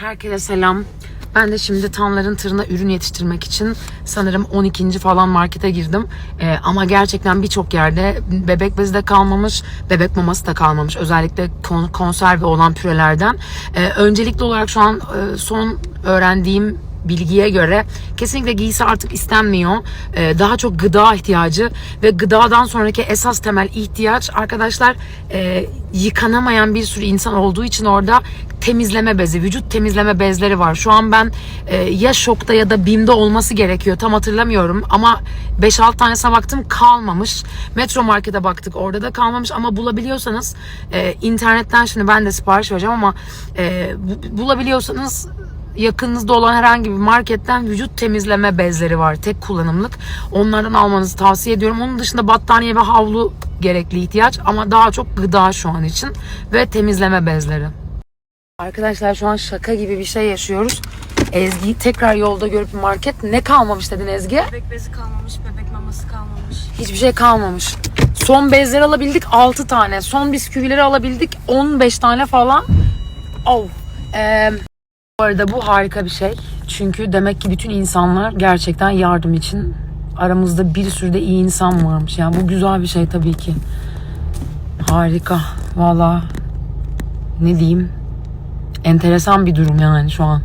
Herkese selam. Ben de şimdi Tanların tırına ürün yetiştirmek için sanırım 12. falan markete girdim. Ee, ama gerçekten birçok yerde bebek bezi de kalmamış, bebek maması da kalmamış. Özellikle kon- konserve olan pürelerden. Ee, öncelikli olarak şu an e, son öğrendiğim bilgiye göre kesinlikle giysi artık istenmiyor. Ee, daha çok gıda ihtiyacı ve gıdadan sonraki esas temel ihtiyaç arkadaşlar e, yıkanamayan bir sürü insan olduğu için orada temizleme bezi, vücut temizleme bezleri var. Şu an ben e, ya şokta ya da BİM'de olması gerekiyor. Tam hatırlamıyorum ama 5-6 tanesine baktım kalmamış. Metro Market'e baktık orada da kalmamış ama bulabiliyorsanız e, internetten şimdi ben de sipariş vereceğim ama e, bu- bulabiliyorsanız yakınınızda olan herhangi bir marketten vücut temizleme bezleri var. Tek kullanımlık. Onlardan almanızı tavsiye ediyorum. Onun dışında battaniye ve havlu gerekli ihtiyaç ama daha çok gıda şu an için ve temizleme bezleri. Arkadaşlar şu an şaka gibi bir şey yaşıyoruz. Ezgi'yi tekrar yolda görüp market ne kalmamış dedin Ezgi? Bebek bezi kalmamış, bebek maması kalmamış. Hiçbir şey kalmamış. Son bezleri alabildik 6 tane. Son bisküvileri alabildik 15 tane falan. Oh. Ee, bu arada bu harika bir şey. Çünkü demek ki bütün insanlar gerçekten yardım için aramızda bir sürü de iyi insan varmış. Yani bu güzel bir şey tabii ki. Harika. Valla ne diyeyim? Enteresan bir durum yani şu an.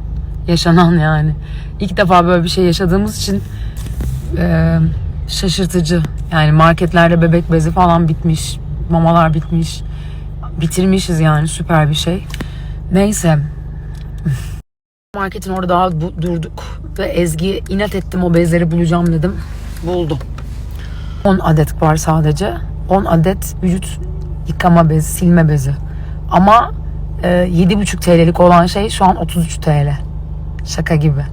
Yaşanan yani. İlk defa böyle bir şey yaşadığımız için e, şaşırtıcı. Yani marketlerde bebek bezi falan bitmiş. Mamalar bitmiş. Bitirmişiz yani süper bir şey. Neyse. Marketin orada daha bu- durduk. Ve Ezgi inat ettim o bezleri bulacağım dedim. Buldum. 10 adet var sadece. 10 adet vücut yıkama bezi, silme bezi. Ama 7,5 TL'lik olan şey şu an 33 TL. Şaka gibi.